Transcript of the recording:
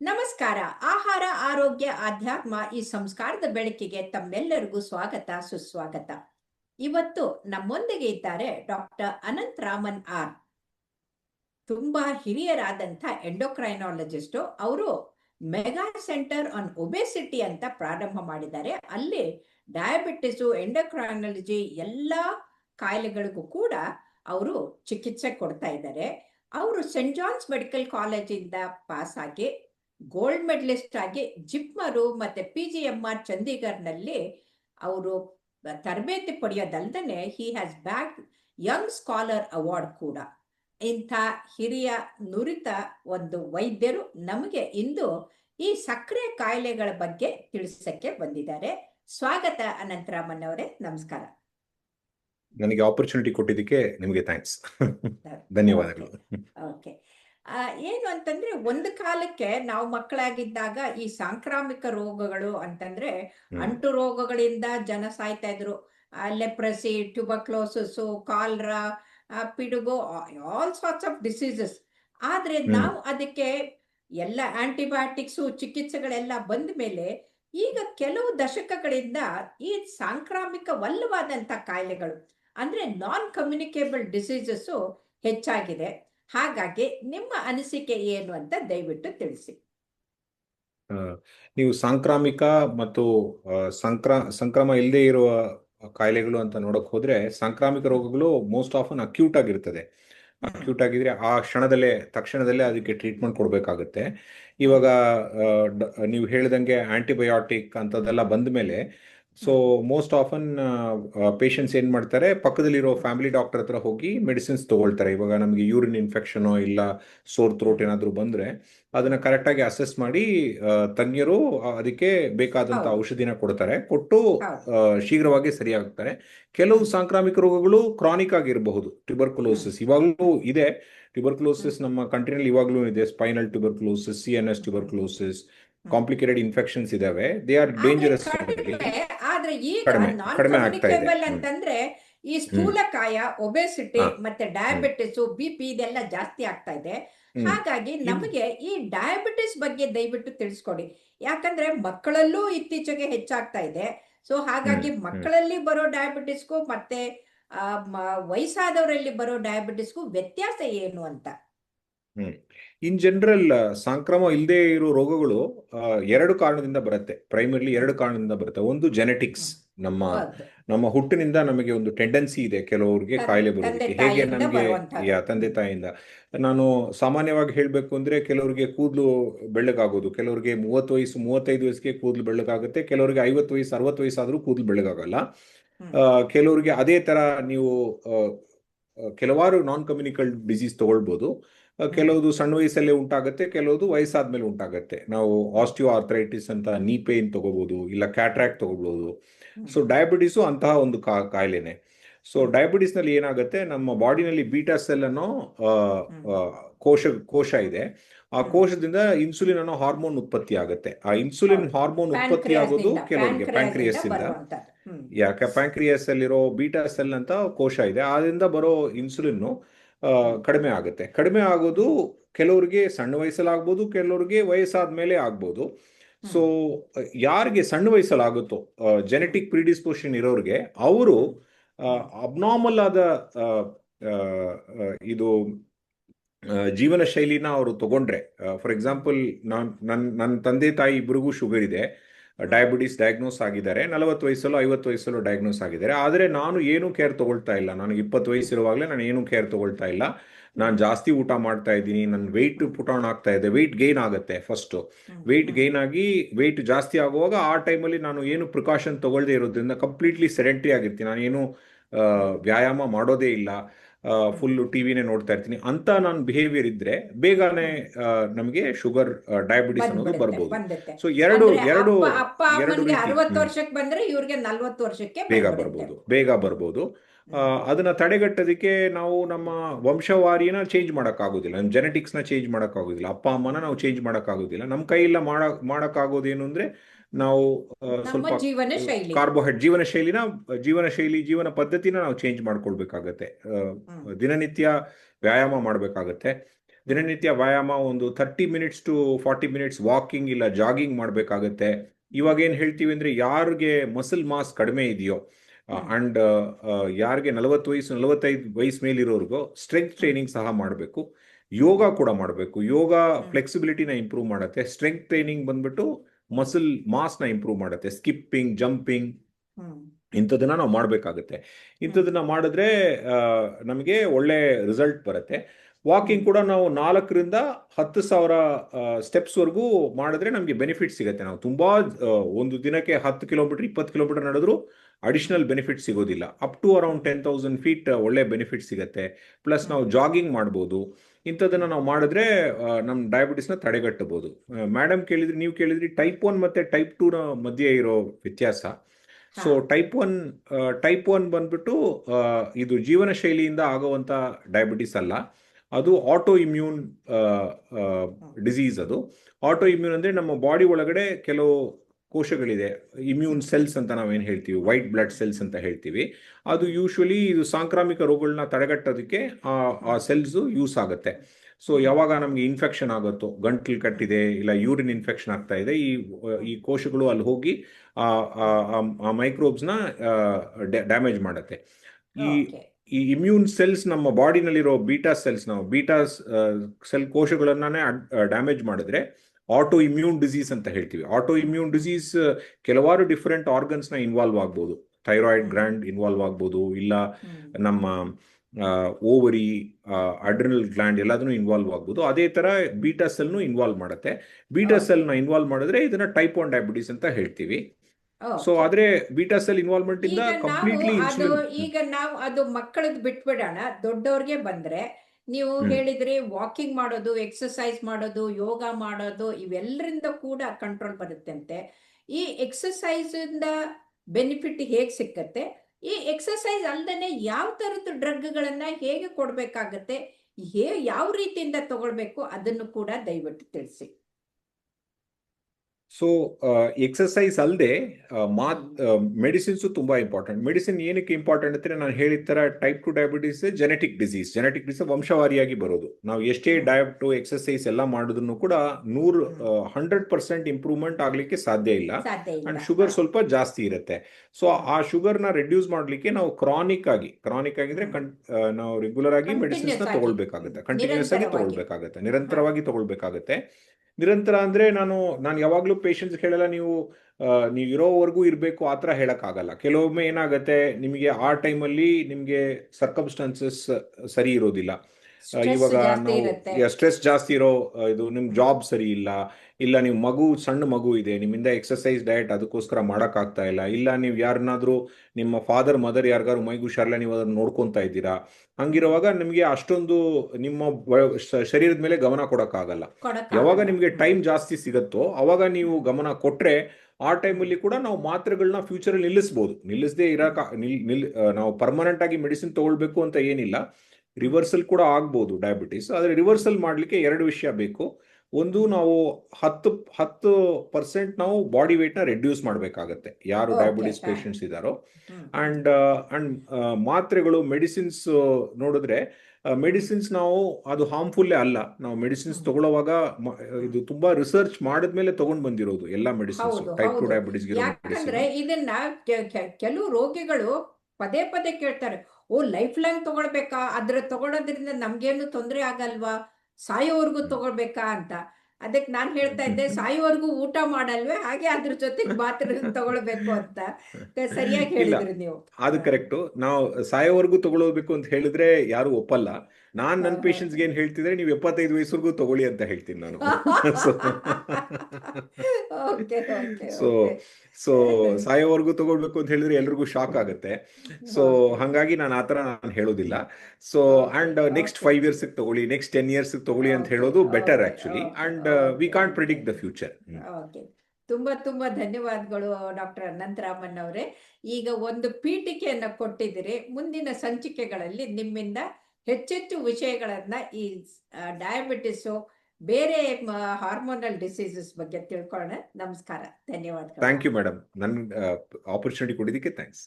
ನಮಸ್ಕಾರ. ಆಹಾರ, ಆರೋಗ್ಯ, ಆಧ್ಯಾತ್ಮ ಈ ಸಂಸ್ಕಾರದ ಬೆಳಕಿಗೆ ತಮ್ಮೆಲ್ಲರಿಗೂ ಸ್ವಾಗತ, ಸುಸ್ವಾಗತ. ಇವತ್ತು ನಮ್ಮೊಂದಿಗೆ ಇದ್ದಾರೆ ಡಾಕ್ಟರ್ ಅನಂತ್ ರಾಮನ್ ಆರ್. ತುಂಬಾ ಹಿರಿಯರಾದಂಥ ಎಂಡೋಕ್ರೈನಾಲಜಿಸ್ಟ್. ಅವರು ಮೆಗಾ ಸೆಂಟರ್ ಆನ್ ಒಬೆಸಿಟಿ ಅಂತ ಪ್ರಾರಂಭ ಮಾಡಿದ್ದಾರೆ. ಅಲ್ಲಿ ಡಯಾಬಿಟಿಸು, ಎಂಡೋಕ್ರೈನಾಲಜಿ ಎಲ್ಲ ಕಾಯಿಲೆಗಳಿಗೂ ಕೂಡ ಅವರು ಚಿಕಿತ್ಸೆ ಕೊಡ್ತಾ ಇದ್ದಾರೆ. ಅವರು ಸೆಂಟ್ ಜಾನ್ಸ್ ಮೆಡಿಕಲ್ ಕಾಲೇಜಿಂದ ಪಾಸ್ ಆಗಿ ಗೋಲ್ಡ್ ಮೆಡಲಿಸ್ಟ್ ಆಗಿ ಜಿಪ್ಮರು ಮತ್ತೆ ಪಿ ಜಿ ಎಂ ಆರ್ ಚಂಡೀಗರ್ನಲ್ಲಿ ಅವರು ತರಬೇತಿ ಪಡೆಯೋದಲ್ದೇ he has bagged young scholar award ಕೂಡ. ಇಂಥ ಹಿರಿಯ ನುರಿತ ಒಂದು ವೈದ್ಯರು ನಮಗೆ ಇಂದು ಈ ಸಕ್ಕರೆ ಕಾಯಿಲೆಗಳ ಬಗ್ಗೆ ತಿಳಿಸಕ್ಕೆ ಬಂದಿದ್ದಾರೆ. ಸ್ವಾಗತ ಅನಂತರಾಮನ್ ಅವರೇ ನಮಸ್ಕಾರ. ನನಗೆ ಆಪರ್ಚುನಿಟಿ ಕೊಟ್ಟಿದ್ದಕ್ಕೆ ನಿಮಗೆ ಥ್ಯಾಂಕ್ಸ್ ಧನ್ಯವಾದಗಳು. ಓಕೆ. ಏನು ಅಂತಂದ್ರೆ ಒಂದು ಕಾಲಕ್ಕೆ ನಾವು ಮಕ್ಕಳಾಗಿದ್ದಾಗ ಈ ಸಾಂಕ್ರಾಮಿಕ ರೋಗಗಳು ಅಂತಂದ್ರೆ ಅಂಟು ರೋಗಗಳಿಂದ ಜನ ಸಾಯ್ತಾ ಇದ್ರು. ಲೆಪ್ರಸಿ ಟ್ಯೂಬಕ್ಲೋಸಸ್ ಕಾಲ್ರಾ ಪಿಡುಗು ಆಲ್ ಸಾರ್ಟ್ಸ್ ಆಫ್ ಡಿಸೀಸಸ್ ಆದ್ರೆ ನಾವು ಅದಕ್ಕೆ ಎಲ್ಲ ಆಂಟಿಬಯೋಟಿಕ್ಸು ಚಿಕಿತ್ಸೆಗಳೆಲ್ಲ ಬಂದ ಮೇಲೆ ಈಗ ಕೆಲವು ದಶಕಗಳಿಂದ ಈ ಸಾಂಕ್ರಾಮಿಕವಲ್ಲವಾದಂಥ ಕಾಯಿಲೆಗಳು ಅಂದ್ರೆ ನಾನ್ ಕಮ್ಯುನಿಕೇಬಲ್ ಡಿಸೀಸಸ್ಸು ಹೆಚ್ಚಾಗಿದೆ. ಹಾಗಾಗಿ ನಿಮ್ಮ ಅನಿಸಿಕೆ ಏನು ಅಂತ ದಯವಿಟ್ಟು ತಿಳಿಸಿ. ನೀವು ಸಾಂಕ್ರಾಮಿಕ ಮತ್ತು ಸಂಕ್ರ ಸಂಕ್ರಮ ಇಲ್ಲದೆ ಇರುವ ಕಾಯಿಲೆಗಳು ಅಂತ ನೋಡಕ್ ಹೋದ್ರೆ ಸಾಂಕ್ರಾಮಿಕ ರೋಗಗಳು ಮೋಸ್ಟ್ ಆಫನ್ ಅಕ್ಯೂಟ್ ಆಗಿರ್ತದೆ. ಅಕ್ಯೂಟ್ ಆಗಿದ್ರೆ ಆ ಕ್ಷಣದಲ್ಲೇ ತಕ್ಷಣದಲ್ಲೇ ಅದಕ್ಕೆ ಟ್ರೀಟ್ಮೆಂಟ್ ಕೊಡಬೇಕಾಗುತ್ತೆ. ಇವಾಗ ನೀವು ಹೇಳ್ದಂಗೆ ಆಂಟಿಬಯೋಟಿಕ್ ಅಂತದೆಲ್ಲ ಬಂದ ಮೇಲೆ ಸೊ ಮೋಸ್ಟ್ ಆಫನ್ ಪೇಷಂಟ್ಸ್ ಏನು ಮಾಡ್ತಾರೆ ಪಕ್ಕದಲ್ಲಿರೋ ಫ್ಯಾಮಿಲಿ ಡಾಕ್ಟರ್ ಹತ್ರ ಹೋಗಿ ಮೆಡಿಸಿನ್ಸ್ ತೊಗೊಳ್ತಾರೆ. ಇವಾಗ ನಮಗೆ ಯೂರಿನ್ ಇನ್ಫೆಕ್ಷನೋ ಇಲ್ಲ ಸೋರ್ ಥ್ರೋಟ್ ಏನಾದರೂ ಬಂದ್ರೆ ಅದನ್ನ ಕರೆಕ್ಟಾಗಿ ಅಸೆಸ್ ಮಾಡಿ ತಜ್ಞರು ಅದಕ್ಕೆ ಬೇಕಾದಂಥ. ಔಷಧಿನ ಕೊಡ್ತಾರೆ. ಕೊಟ್ಟು ಶೀಘ್ರವಾಗಿ ಸರಿಯಾಗ್ತಾರೆ. ಕೆಲವು ಸಾಂಕ್ರಾಮಿಕ ರೋಗಗಳು ಕ್ರಾನಿಕ್ ಆಗಿರಬಹುದು. ಟ್ಯೂಬರ್ಕುಲೋಸಿಸ್ ಇವಾಗಲೂ ಇದೆ. ಟ್ಯೂಬರ್ಕುಲೋಸಿಸ್ ನಮ್ಮ ಕಂಟ್ರಿನಲ್ಲಿ ಇವಾಗಲೂ ಇದೆ. Spinal tuberculosis C N S tuberculosis complicated infections ಇದಾವೆ ದೇ ಆರ್ ಡೇಂಜರಸ್ ಆದ್ರೆ ಈಗ ನಾನ್. ಕಮ್ಯುನಿಕೇಬಲ್ ಅಂತಂದ್ರೆ ಈ ಸ್ಥೂಲಕಾಯ ಒಬೆಸಿಟಿ ಮತ್ತೆ ಡಯಾಬಿಟಿಸ್ ಬಿ ಪಿ ಇದೆಲ್ಲ ಜಾಸ್ತಿ ಆಗ್ತಾ ಇದೆ. ಹಾಗಾಗಿ ನಮಗೆ ಈ ಡಯಾಬಿಟಿಸ್ ಬಗ್ಗೆ ದಯವಿಟ್ಟು ತಿಳಿಸ್ಕೊಡಿ. ಯಾಕಂದ್ರೆ ಮಕ್ಕಳಲ್ಲೂ ಇತ್ತೀಚೆಗೆ ಹೆಚ್ಚಾಗ್ತಾ ಇದೆ. ಸೊ ಹಾಗಾಗಿ. ಮಕ್ಕಳಲ್ಲಿ ಬರೋ ಡಯಾಬಿಟಿಸ್ಗೂ ಮತ್ತೆ ವಯಸ್ಸಾದವರಲ್ಲಿ ಬರೋ ಡಯಾಬಿಟಿಸ್ಗೂ ವ್ಯತ್ಯಾಸ ಏನು ಅಂತ? ಇನ್ ಜನರಲ್ ಸಾಂಕ್ರಾಮ ಇಲ್ಲದೆ ಇರೋ ರೋಗಗಳು ಎರಡು ಕಾರಣದಿಂದ ಬರುತ್ತೆ. ಪ್ರೈಮರಿಲಿ ಎರಡು ಕಾರಣದಿಂದ ಬರುತ್ತೆ. ಒಂದು ಜೆನೆಟಿಕ್ಸ್ ನಮ್ಮ ನಮ್ಮ ಹುಟ್ಟಿನಿಂದ ನಮಗೆ ಒಂದು ಟೆಂಡೆನ್ಸಿ ಇದೆ. ಕೆಲವರಿಗೆ ಕಾಯಿಲೆ ಬರೋದಕ್ಕೆ. ಹೇಗೆ ನಮಗೆ. ಯಾ ತಂದೆ ತಾಯಿಯಿಂದ. ನಾನು ಸಾಮಾನ್ಯವಾಗಿ ಹೇಳಬೇಕು ಅಂದ್ರೆ ಕೆಲವರಿಗೆ ಕೂದಲು ಬೆಳ್ಳಗಾಗೋದು. ಕೆಲವರಿಗೆ ಮೂವತ್ತು ವಯಸ್ಸು ಮೂವತ್ತೈದು ವಯಸ್ಸಿಗೆ ಕೂದಲು ಬೆಳ್ಳಗಾಗುತ್ತೆ. ಕೆಲವರಿಗೆ ಐವತ್ತು ವಯಸ್ಸು ಅರವತ್ತು ವಯಸ್ಸಾದರೂ ಕೂದಲು ಬೆಳ್ಳಗಾಗಲ್ಲ. ಕೆಲವರಿಗೆ ಅದೇ ತರ ನೀವು ಕೆಲವಾರು ನಾನ್ ಕಮ್ಯುನಿಕಲ್ ಡಿಸೀಸ್ ತಗೊಳ್ಬೋದು. ಕೆಲವುದು ಸಣ್ಣ ವಯಸ್ಸಲ್ಲೇ ಉಂಟಾಗುತ್ತೆ ಕೆಲವುದು ವಯಸ್ಸಾದ್ಮೇಲೆ ಉಂಟಾಗುತ್ತೆ. ನಾವು ಆಸ್ಟಿಯೋ ಆರ್ಥರೈಟಿಸ್ ಅಂತ ನೀ ಪೇನ್ ತಗೋಬಹುದು ಇಲ್ಲ ಕ್ಯಾಟ್ರಾಕ್ ತಗೋಬಹುದು ಸೊ ಡಯಾಬಿಟಿಸ್ ಅಂತಹ ಒಂದು ಕಾಯಿಲೆನೆ. ಸೊ ಡಯಾಬಿಟಿಸ್ನಲ್ಲಿ ಏನಾಗುತ್ತೆ ನಮ್ಮ ಬಾಡಿನಲ್ಲಿ ಬೀಟಾ ಸೆಲ್ ಅನ್ನೋ ಕೋಶ ಕೋಶ ಇದೆ. ಆ ಕೋಶದಿಂದ ಇನ್ಸುಲಿನ್ ಅನ್ನೋ ಹಾರ್ಮೋನ್ ಉತ್ಪತ್ತಿ ಆಗುತ್ತೆ. ಆ ಇನ್ಸುಲಿನ್ ಹಾರ್ಮೋನ್ ಉತ್ಪತ್ತಿ ಆಗೋದು ಕೆಲವರಿಗೆ ಪ್ಯಾಂಕ್ರಿಯಸ್ ಇಂದ ಯಾಕೆ ಪ್ಯಾಂಕ್ರಿಯಸ್ ಅಲ್ಲಿರೋ ಬೀಟಾ ಸೆಲ್ ಅಂತ ಕೋಶ ಇದೆ. ಅದರಿಂದ ಬರೋ ಇನ್ಸುಲಿನ್ ಕಡಿಮೆ ಆಗುತ್ತೆ. ಕಡಿಮೆ ಆಗೋದು ಕೆಲವರಿಗೆ ಸಣ್ಣ ವಯಸ್ಸಲ್ಲಿ ಆಗ್ಬೋದು ವಯಸ್ಸಾದ ಮೇಲೆ ಆಗ್ಬೋದು ಸೊ ಯಾರಿಗೆ ಸಣ್ಣ ವಯಸ್ಸಲ್ಲಿ ಆಗುತ್ತೋ ಜೆನೆಟಿಕ್ ಪ್ರಿಡಿಸ್ಪೋಷನ್ ಇರೋರಿಗೆ ಅವರು ಅಬ್ನಾರ್ಮಲ್ ಆದ ಇದು ಜೀವನ ಶೈಲಿನ ಅವರು ತಗೊಂಡ್ರೆ ಫಾರ್ ಎಕ್ಸಾಂಪಲ್ ನಾನ್ ನನ್ನ ನನ್ನ ತಂದೆ ತಾಯಿ ಇಬ್ಬರಿಗೂ ಶುಗರ್ ಇದೆ. ಡಯಾಬಿಟಿಸ್ ಡಯಾಗ್ನೋಸ್ ಆಗಿದ್ದಾರೆ ನಲವತ್ತು ವಯಸ್ಸಲ್ಲೂ ಐವತ್ತು ವಯಸ್ಸಲ್ಲೂ ಡಯಾಗ್ನೋಸ್ ಆಗಿದ್ದಾರೆ. ಆದರೆ ನಾನು ಏನೂ ಕೇರ್ ತಗೊಳ್ತಾ ಇಲ್ಲ. ನನಗೆ ಇಪ್ಪತ್ತು ವಯಸ್ಸಿರುವಾಗಲೇ ನಾನು ಏನೂ ಕೇರ್ ತಗೊಳ್ತಾ ಇಲ್ಲ. ನಾನು ಜಾಸ್ತಿ ಊಟ ಮಾಡ್ತಾ ಇದ್ದೀನಿ. ನನ್ನ ವೆಯ್ಟ್ ಪುಟ್ ಆನ್ ಆಗ್ತಾ ಇದೆ. ವೆಯ್ಟ್ ಗೈನ್ ಆಗುತ್ತೆ ಫಸ್ಟು. ವೆಯ್ಟ್ ಗೈನ್ ಆಗಿ ವೆಯ್ಟ್ ಜಾಸ್ತಿ ಆಗುವಾಗ ಆ ಟೈಮಲ್ಲಿ ನಾನು ಏನು ಪ್ರಿಕಾಷನ್ ತೊಗೊಳ್ಳದೆ ಇರೋದ್ರಿಂದ ಕಂಪ್ಲೀಟ್ಲಿ ಸೆಡೆಂಟ್ರಿ ಆಗಿರ್ತೀನಿ. ನಾನು ಏನು ವ್ಯಾಯಾಮ ಮಾಡೋದೇ ಇಲ್ಲ. ಫುಲ್ಲು ಟಿ ವಿನೇ ನೋಡ್ತಾ ಇರ್ತೀನಿ. ಅಂತ ನಾನು ಬಿಹೇವಿಯರ್ ಇದ್ರೆ ಬೇಗನೆ ನಮಗೆ ಶುಗರ್ ಡಯಾಬಿಟಿಸ್ ಅನ್ನೋದು ಬರ್ಬೋದು. ಸೊ ಎರಡು ಎರಡು ಎರಡು ಅರವತ್ತು ವರ್ಷಕ್ಕೆ ಬಂದ್ರೆ ಇವ್ರಿಗೆ ನಲ್ವತ್ತು ವರ್ಷಕ್ಕೆ ಬೇಗ. ಬರ್ಬೋದು ಬೇಗ ಬರ್ಬೋದು. ಅದನ್ನ ತಡೆಗಟ್ಟೋದಕ್ಕೆ ನಾವು ನಮ್ಮ ವಂಶವಾರಿನ ಚೇಂಜ್ ಮಾಡೋಕ್ಕಾಗೋದಿಲ್ಲ. ನಮ್ಮ ಜೆನೆಟಿಕ್ಸ್ನ ಚೇಂಜ್ ಮಾಡೋಕ್ಕಾಗೋದಿಲ್ಲ. ಅಪ್ಪ ಅಮ್ಮನ ನಾವು ಚೇಂಜ್ ಮಾಡೋಕ್ಕಾಗೋದಿಲ್ಲ. ನಮ್ಮ ಕೈಯಿಂದ ಮಾಡ ಮಾಡೋಕ್ಕಾಗೋದೇನು ಅಂದ್ರೆ ನಾವು ಸ್ವಲ್ಪ ಕಾರ್ಬೋಹೈಡ್ ಜೀವನ ಶೈಲಿನ ಜೀವನ ಶೈಲಿ ಜೀವನ ಪದ್ಧತಿನ ನಾವು ಚೇಂಜ್ ಮಾಡ್ಕೊಳ್ಬೇಕಾಗತ್ತೆ. ದಿನನಿತ್ಯ ವ್ಯಾಯಾಮ ಮಾಡಬೇಕಾಗತ್ತೆ. ದಿನನಿತ್ಯ ವ್ಯಾಯಾಮ ಒಂದು thirty minutes to forty minutes walking ಇಲ್ಲ ಜಾಗಿಂಗ್ ಮಾಡಬೇಕಾಗತ್ತೆ. ಇವಾಗ ಏನು ಹೇಳ್ತೀವಿ ಅಂದ್ರೆ ಯಾರಿಗೆ ಮಸಲ್ ಮಾಸ್ ಕಡಿಮೆ ಇದೆಯೋ. ಅಂಡ್ ಯಾರಿಗೆ ನಲವತ್ತು ವಯಸ್ಸು ನಲವತ್ತೈದು ವಯಸ್ಸು ಮೇಲಿರೋರಿಗೂ ಸ್ಟ್ರೆಂತ್ ಟ್ರೈನಿಂಗ್ ಸಹ ಮಾಡಬೇಕು. ಯೋಗ ಕೂಡ ಮಾಡಬೇಕು. ಯೋಗ ಫ್ಲೆಕ್ಸಿಬಿಲಿಟಿನ ಇಂಪ್ರೂವ್ ಮಾಡುತ್ತೆ. ಸ್ಟ್ರೆಂತ್ ಟ್ರೈನಿಂಗ್ ಬಂದ್ಬಿಟ್ಟು ಮಸಲ್ ಮಾಸ್ನ ಇಂಪ್ರೂವ್ ಮಾಡುತ್ತೆ. ಸ್ಕಿಪ್ಪಿಂಗ್ ಜಂಪಿಂಗ್ ಇಂಥದನ್ನ ನಾವು ಮಾಡಬೇಕಾಗುತ್ತೆ. ಇಂಥದನ್ನ ಮಾಡಿದ್ರೆ ನಮಗೆ ಒಳ್ಳೆ ರಿಸಲ್ಟ್ ಬರುತ್ತೆ. ವಾಕಿಂಗ್ ಕೂಡ ನಾವು ನಾಲ್ಕರಿಂದ ಹತ್ತು ಸಾವಿರ ಸ್ಟೆಪ್ಸ್ವರೆಗೂ ಮಾಡಿದ್ರೆ ನಮಗೆ ಬೆನಿಫಿಟ್ ಸಿಗುತ್ತೆ. ನಾವು ತುಂಬಾ ಒಂದು ದಿನಕ್ಕೆ ಹತ್ತು ಕಿಲೋಮೀಟರ್ ಇಪ್ಪತ್ತು ಕಿಲೋಮೀಟರ್ ನಡೆದ್ರು ಅಡಿಷನಲ್ ಬೆನಿಫಿಟ್ ಸಿಗೋದಿಲ್ಲ. Up to around ten thousand feet ಒಳ್ಳೆ ಬೆನಿಫಿಟ್ ಸಿಗುತ್ತೆ. ಪ್ಲಸ್ ನಾವು ಜಾಗಿಂಗ್ ಮಾಡ್ಬೋದು. ಇಂಥದನ್ನ ನಾವು ಮಾಡಿದ್ರೆ ನಮ್ಮ ಡಯಾಬಿಟಿಸ್ನ ತಡೆಗಟ್ಟಬಹುದು ಮೇಡಮ್ ಕೇಳಿದ್ರಿ ನೀವು ಕೇಳಿದ್ರಿ ಟೈಪ್ ಒನ್ ಮತ್ತೆ ಟೈಪ್ ಟೂನ ಮಧ್ಯೆ ಇರೋ ವ್ಯತ್ಯಾಸ. So type one type one ಬಂದ್ಬಿಟ್ಟು ಇದು ಜೀವನ ಶೈಲಿಯಿಂದ ಆಗುವಂತ ಡಯಾಬಿಟಿಸ್ ಅಲ್ಲ. ಅದು ಆಟೋ ಇಮ್ಯೂನ್ ಡಿಸೀಸ್ ಅದು. ಆಟೋ ಇಮ್ಯೂನ್ ಅಂದ್ರೆ ನಮ್ಮ ಬಾಡಿ ಒಳಗಡೆ ಕೆಲವು ಕೋಶಗಳಿದೆ. ಇಮ್ಯೂನ್ ಸೆಲ್ಸ್ ಅಂತ ನಾವೇನು ಹೇಳ್ತೀವಿ? ವೈಟ್ ಬ್ಲಡ್ ಸೆಲ್ಸ್ ಅಂತ ಹೇಳ್ತೀವಿ. ಅದು ಯೂಶ್ವಲಿ ಇದು ಸಾಂಕ್ರಾಮಿಕ ರೋಗಗಳನ್ನ ತಡೆಗಟ್ಟೋದಕ್ಕೆ ಆ ಆ ಸೆಲ್ಸ್ ಯೂಸ್ ಆಗುತ್ತೆ. ಸೊ ಯಾವಾಗ ನಮಗೆ ಇನ್ಫೆಕ್ಷನ್ ಆಗುತ್ತೋ ಗಂಟ್ಲು ಕಟ್ಟಿದೆ ಇಲ್ಲ ಯೂರಿನ್ ಇನ್ಫೆಕ್ಷನ್ ಆಗ್ತಾ ಇದೆ ಈ ಈ ಕೋಶಗಳು ಅಲ್ಲಿ ಹೋಗಿ ಆ ಆ ಮೈಕ್ರೋಬ್ಸ್ನ ಡ್ಯಾಮೇಜ್ ಮಾಡುತ್ತೆ. ಈ ಈ ಇಮ್ಯೂನ್ ಸೆಲ್ಸ್ ನಮ್ಮ ಬಾಡಿನಲ್ಲಿರೋ ಬೀಟಾ ಸೆಲ್ಸ್ ನಾವು ಬೀಟಾ ಸೆಲ್ ಕೋಶಗಳನ್ನೇ ಡ್ಯಾಮೇಜ್ ಮಾಡಿದ್ರೆ ಆಟೋ ಇಮ್ಯೂನ್ ಡಿಸೀಸ್ ಅಂತ ಹೇಳ್ತೀವಿ. ಆಟೋ ಇಮ್ಯೂನ್ ಡಿಸೀಸ್ ಕೆಲವಾರು ಡಿಫರೆಂಟ್ ಆರ್ಗನ್ಸ್ನ ಇನ್ವಾಲ್ವ್ ಆಗ್ಬೋದು. ಥೈರಾಯ್ಡ್ ಗ್ರ್ಯಾಂಡ್ ಇನ್ವಾಲ್ವ್ ಆಗ್ಬೋದು ಇಲ್ಲ ನಮ್ಮ ಓವರಿ ಅಡ್ರಿನಲ್ ಗ್ಲ್ಯಾಂಡ್ ಎಲ್ಲದನ್ನು ಇನ್ವಾಲ್ವ್ ಆಗ್ಬೋದು. ಅದೇ ತರ ಬೀಟಾ ಸೆಲ್ನು ಇನ್ವಾಲ್ವ್ ಮಾಡುತ್ತೆ. ಬೀಟಾ. ಸೆಲ್ನ ಇನ್ವಾಲ್ವ್ ಮಾಡಿದ್ರೆ ಇದನ್ನ ಟೈಪ್ ಒನ್ ಡಯಾಬಿಟಿಸ್ ಅಂತ ಹೇಳ್ತೀವಿ. So okay. ಆದ್ರೆ ಬೀಟಾ ಸೆಲ್ ಇನ್ವಾಲ್ವ್ಮೆಂಟ್ ಇಂದ ಕಂಪ್ಲೀಟ್ಲಿ ಅದು ಈಗ ನಾವು ಅದು ಮಕ್ಕಳದ್ ಬಿಟ್ಬಿಡೋಣ. ದೊಡ್ಡವ್ರಿಗೆ ಬಂದ್ರೆ ನೀವು ಹೇಳಿದ್ರೆ ವಾಕಿಂಗ್ ಮಾಡೋದು ಎಕ್ಸಸೈಸ್ ಮಾಡೋದು ಯೋಗ ಮಾಡೋದು ಇವೆಲ್ಲರಿಂದ ಕೂಡ ಕಂಟ್ರೋಲ್ ಬರುತ್ತೆ ಅಂತೆ ಈ ಎಕ್ಸಸೈಸ್ ಇಂದ ಬೆನಿಫಿಟ್ ಹೇಗ್ ಸಿಕ್ಕತ್ತೆ? ಈ ಎಕ್ಸಸೈಸ್ ಅಲ್ದೇನೆ ಯಾವ ತರದ ಡ್ರಗ್ಗಳನ್ನ ಹೇಗೆ ಕೊಡ್ಬೇಕಾಗತ್ತೆ? ಹೇ ಯಾವ ರೀತಿಯಿಂದ ತಗೊಳ್ಬೇಕು? ಅದನ್ನು ಕೂಡ ದಯವಿಟ್ಟು ತಿಳಿಸಿ. ಸೊ ಎಕ್ಸಸೈಸ್ ಅಲ್ಲದೆ ಮಾತ್ ಮೆಡಿಸಿನ್ಸ್ ತುಂಬಾ ಇಂಪಾರ್ಟೆಂಟ್ ಮೆಡಿಸಿನ್ ಏನಕ್ಕೆ ಇಂಪಾರ್ಟೆಂಟ್ ಅಂದ್ರೆ ನಾನು ಹೇಳಿದ ತರ type two diabetes genetic disease genetic disease ವಂಶವಾರಿಯಾಗಿ ಬರೋದು. ನಾವು ಎಷ್ಟೇ ಡಯಟ್ ಎಕ್ಸಸೈಸ್ ಎಲ್ಲ ಮಾಡಿದ್ರು ಕೂಡ ನೂರು ಹಂಡ್ರೆಡ್ ಪರ್ಸೆಂಟ್ ಇಂಪ್ರೂವ್ಮೆಂಟ್ ಆಗ್ಲಿಕ್ಕೆ ಸಾಧ್ಯ ಇಲ್ಲ. ಅಂಡ್ ಶುಗರ್ ಸ್ವಲ್ಪ ಜಾಸ್ತಿ ಇರುತ್ತೆ. ಸೊ ಆ ಶುಗರ್ನ ರೆಡ್ಯೂಸ್ ಮಾಡ್ಲಿಕ್ಕೆ ನಾವು ಕ್ರಾನಿಕ್ ಆಗಿ ಕ್ರಾನಿಕ್ ಆಗಿದ್ರೆ ನಾವು ರೆಗ್ಯುಲರ್ ಆಗಿ ಮೆಡಿಸಿನ್ಸ್ನ ತಗೊಳ್ಬೇಕಾಗುತ್ತೆ. ಕಂಟಿನ್ಯೂಸ್ ಆಗಿ. ತಗೊಳ್ಬೇಕಾಗುತ್ತೆ. ನಿರಂತರವಾಗಿ ತಗೊಳ್ಬೇಕಾಗುತ್ತೆ. ನಿರಂತರ ಅಂದ್ರೆ ನಾನು ನಾನು ಯಾವಾಗ್ಲೂ ಪೇಷಂಟ್ಸ್ ಹೇಳಲ್ಲ ನೀವು ನೀವು ಇರೋವರೆಗೂ ಇರಬೇಕು ಆ ಥರ ಹೇಳೋಕ್ಕಾಗಲ್ಲ. ಕೆಲವೊಮ್ಮೆ ಏನಾಗುತ್ತೆ, ನಿಮಗೆ ಆ ಟೈಮಲ್ಲಿ ನಿಮಗೆ ಸರ್ಕಮ್ಸ್ಟಾನ್ಸಸ್ ಸರಿ ಇರೋದಿಲ್ಲ. ಇವಾಗ. ನಾವು ಸ್ಟ್ರೆಸ್ ಜಾಸ್ತಿ ಇರೋ ಇದು ನಿಮ್ ಜಾಬ್ ಸರಿ ಇಲ್ಲ ಇಲ್ಲ ನೀವು ಮಗು ಸಣ್ಣ ಮಗು ಇದೆ ನಿಮ್ಮಿಂದ ಎಕ್ಸಸೈಸ್ ಡಯಟ್ ಅದಕ್ಕೋಸ್ಕರ ಮಾಡಕ್ಕಾಗ್ತಾ ಇಲ್ಲ ಇಲ್ಲ ನೀವು ಯಾರನ್ನಾದ್ರೂ ನಿಮ್ಮ ಫಾದರ್ ಮದರ್ ಯಾರಿಗಾರು ಮೈಗು ಹುಷಾರಿಲ್ಲ ನೀವು ಅದನ್ನ ನೋಡ್ಕೊಂತಾ ಇದ್ದೀರಾ ಹಂಗಿರುವಾಗ ನಿಮಗೆ ಅಷ್ಟೊಂದು ನಿಮ್ಮ ಶರೀರದ ಮೇಲೆ ಗಮನ ಕೊಡಕ್ಕಾಗಲ್ಲ. ಯಾವಾಗ ನಿಮಗೆ ಟೈಮ್ ಜಾಸ್ತಿ ಸಿಗುತ್ತೋ ಅವಾಗ ನೀವು ಗಮನ ಕೊಟ್ರೆ ಆ ಟೈಮಲ್ಲಿ ಕೂಡ ನಾವು ಮಾತ್ರೆಗಳನ್ನ ಫ್ಯೂಚರಲ್ಲಿ ನಿಲ್ಲಿಸ್ಬೋದು ನಿಲ್ಲಿಸದೆ ಇರಕ ನಿಲ್ ನಿಲ್ ನಾವು ಪರ್ಮನೆಂಟ್ ಆಗಿ ಮೆಡಿಸಿನ್ ತಗೊಳ್ಬೇಕು ಅಂತ ಏನಿಲ್ಲ ರಿವರ್ಸಲ್ ಕೂಡ ಆಗ್ಬೋದು ಡಯಾಬಿಟಿಸ್ ಆದರೆ ರಿವರ್ಸಲ್ ಮಾಡಲಿಕ್ಕೆ ಎರಡು ವಿಷಯ ಬೇಕು. ಒಂದು ನಾವು ಹತ್ತು ಹತ್ತು ಪರ್ಸೆಂಟ್ ನಾವು ಬಾಡಿ ನ ರೆಡ್ಯೂಸ್ ಮಾಡಬೇಕಾಗತ್ತೆ. ಯಾರು ಡಯಾಬಿಟಿಸ್. ಪೇಷಂಟ್ಸ್ ಇದ್ದಾರೋ. ಅಂಡ್ ಅಂಡ್ ಮಾತ್ರೆಗಳು ಮೆಡಿಸಿನ್ಸ್ ನೋಡಿದ್ರೆ ಮೆಡಿಸಿನ್ಸ್ ನಾವು ಅದು ಹಾರ್ಮ್ಫುಲ್ಲೇ ಅಲ್ಲ. ನಾವು ಮೆಡಿಸಿನ್ಸ್. ತಗೊಳ್ಳುವಾಗ ಇದು ತುಂಬಾ ರಿಸರ್ಚ್ ಮಾಡಿದ್ಮೇಲೆ ತಗೊಂಡ್ ಬಂದಿರೋದು ಎಲ್ಲಾ ಮೆಡಿಸಿನ್ಸ್ ಟೈಪ್ ಟು. ಡಯಾಬಿಟಿಸ್ ಇದನ್ನ ಕೆಲವು ರೋಗಿಗಳು ಪದೇ ಪದೇ ಕೇಳ್ತಾರೆ. ಓ ಲೈಫ್ ಲಾಂಗ್ ತಗೊಳ್ಬೇಕಾ? ಅದ್ರ ತಗೊಳೋದ್ರಿಂದ ನಮ್ಗೇನು ತೊಂದರೆ ಆಗಲ್ವಾ? ಸಾಯೋವರೆಗೂ ತಗೊಳ್ಬೇಕಾ ಅಂತ. ಅದಕ್ಕೆ ನಾನು ಹೇಳ್ತಾ ಇದ್ದೆ ಸಾಯೋವರೆಗೂ ಊಟ ಮಾಡಲ್ವೇ? ಹಾಗೆ ಅದ್ರ ಜೊತೆಗೆ ಮಾತ್ರೆ ತಗೊಳ್ಬೇಕು ಅಂತ. ಸರಿಯಾಗಿ. ಹೇಳಿದ್ರಿ ನೀವು. ಅದು ಕರೆಕ್ಟ್. ನಾವು ಸಾಯೋವರೆಗೂ ತಗೊಳ್ಬೇಕು ಅಂತ ಹೇಳಿದ್ರೆ ಯಾರು ಒಪ್ಪಲ್ಲ. ನಾನ್ ನನ್ನ ಪೇಷನ್ಸ್ ಏನ್ ಹೇಳ್ತಿದ್ರೆ ನೀವು ಎಪ್ಪತ್ತೈದು ವಯಸ್ಸವರೆಗೂ ತಗೊಳ್ಳಿ ಅಂತ ಹೇಳ್ತೀನಿ ನಾನು. ಓಕೆ ಓಕೆ ಸೊ ಸೊ ಸಾಯೋವರೆಗೂ ತಗೊಳ್ಬೇಕು ಅಂತ ಹೇಳಿದ್ರೆ ಎಲ್ರಿಗೂ ಶಾಕ್ ಆಗುತ್ತೆ. ಸೊ ಹಂಗಾಗಿ ನಾನು ಆತರ ನಾನು ಹೇಳೋದಿಲ್ಲ. So and next five years ತಗೊಳ್ಳಿ ನೆಕ್ಸ್ಟ್ ಟೆನ್ ಇಯರ್ಸ್ ತಗೊಳ್ಳಿ ಅಂತ ಹೇಳೋದು better actually and we can't predict the future okay. ತುಂಬಾ ತುಂಬಾ ಧನ್ಯವಾದಗಳು ಡಾಕ್ಟರ್ ಅನಂತರಾಮನ್ ಅವರೇ. ಈಗ ಒಂದು ಪೀಠಿಕೆಯನ್ನ ಕೊಟ್ಟಿದ್ದೀರಿ. ಮುಂದಿನ ಸಂಚಿಕೆಗಳಲ್ಲಿ ನಿಮ್ಮಿಂದ ಹೆಚ್ಚೆಚ್ಚು ವಿಷಯಗಳನ್ನ ಈ ಡಯಾಬಿಟಿಸು ಬೇರೆ ಹಾರ್ಮೋನಲ್ ಡಿಸೀಸಸ್ ಬಗ್ಗೆ ತಿಳ್ಕೊಳ್ಳೋಣ. ನಮಸ್ಕಾರ. ಧನ್ಯವಾದ ಥ್ಯಾಂಕ್ ಯು ಮೇಡಮ್ ನನ್ ಆಪರ್ಚುನಿಟಿ ಕೊಟ್ಟಿದ್ದಕ್ಕೆ ಥ್ಯಾಂಕ್ಸ್